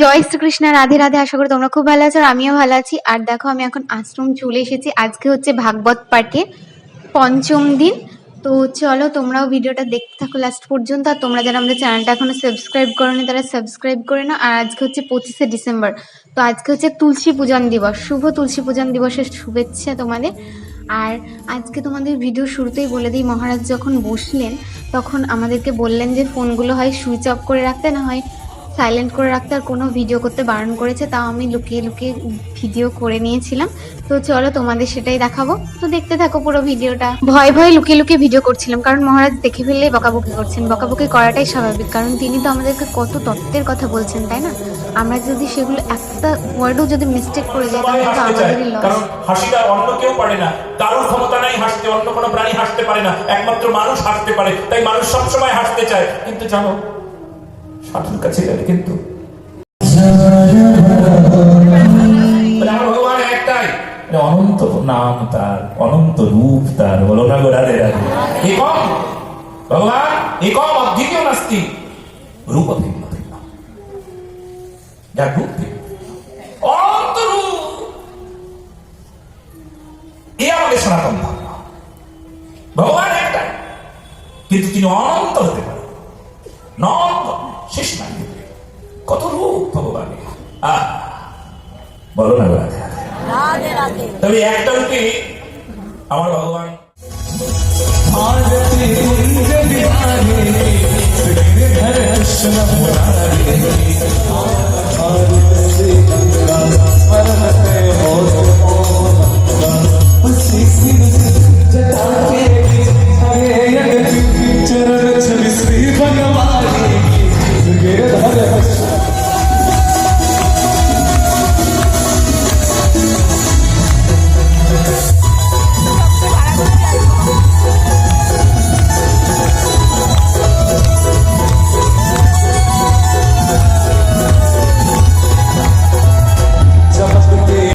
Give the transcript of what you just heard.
জয় শ্রীকৃষ্ণ, রাধে রাধে, আশা করি তোমরা খুব ভালো আছো আর আমিও ভালো আছি। আর দেখো, আমি এখন আশ্রম চলে এসেছি। আজকে হচ্ছে ভাগবত পাঠে পঞ্চম দিন। তো চলো, তোমরাও ভিডিওটা দেখতে থাকো লাস্ট পর্যন্ত। আর তোমরা যারা আমাদের চ্যানেলটা এখনও সাবস্ক্রাইব করোনি, তারা সাবস্ক্রাইব করে নাও। আর আজকে হচ্ছে পঁচিশে ডিসেম্বর। তো আজকে হচ্ছে তুলসী পূজন দিবস। শুভ তুলসী পূজন দিবসের শুভেচ্ছা তোমাদের। আর আজকে তোমাদের ভিডিও শুরুতেই বলে দিই, মহারাজ যখন বসলেন, তখন আমাদেরকে বললেন যে ফোনগুলো হয় সুইচ অফ করে রাখতে, না হয় সাইলেন্ট করে রাখতে আর কোনো ভিডিও করতে বারণ করেছে তাও আমি লুকিয়ে লুকিয়ে ভিডিও করে নিয়েছিলাম। তো চলো তোমাদের সেটাই দেখাবো। তো দেখতে থাকো পুরো ভিডিওটা ভয় ভয়ে লুকিয়ে লুকিয়ে ভিডিও করছিলাম কারণ মহারাজ দেখে ফেললেই বকাবকি করছেন। বকাবকি করাটাই স্বাভাবিক কারণ তিনি তো আমাদেরকে কত তত্ত্বের কথা বলছেন তাই না? আমরা যদি সেগুলো একটা ওয়ার্ডও যদি মিস্টেক করে যাই তাহলে তো আমাদেরই লস কারণ হাসিটা অন্য কেউ পারে না। কারোর ক্ষমতা নাই হাসতে অন্য কোনো প্রাণী হাসতে পারে না। একমাত্র মানুষ হাসতে পারে তাই মানুষ সবসময় হাসতে চায়। কিন্তু জানো সাধুর কাছে গেলে কিন্তু অনন্ত নাম তার অনন্ত রূপ তার বলো না গো রাধে রাধে একম ভগবান একম অদ্বিতীয় নাস্তি। রূপ ভিন্ন ভিন্ন যার রূপ ভিন্ন অনন্ত রূপ। এ আমাদের সনাতন ধর্ম। ভগবান একটাই। কিন্তু তিনি অনন্ত হতে পারেন। শেষ নাই। কত রূপ ভগবান। আহ বলো না তবে একটা রূপে আমার ভগবান 얘네도 화려해.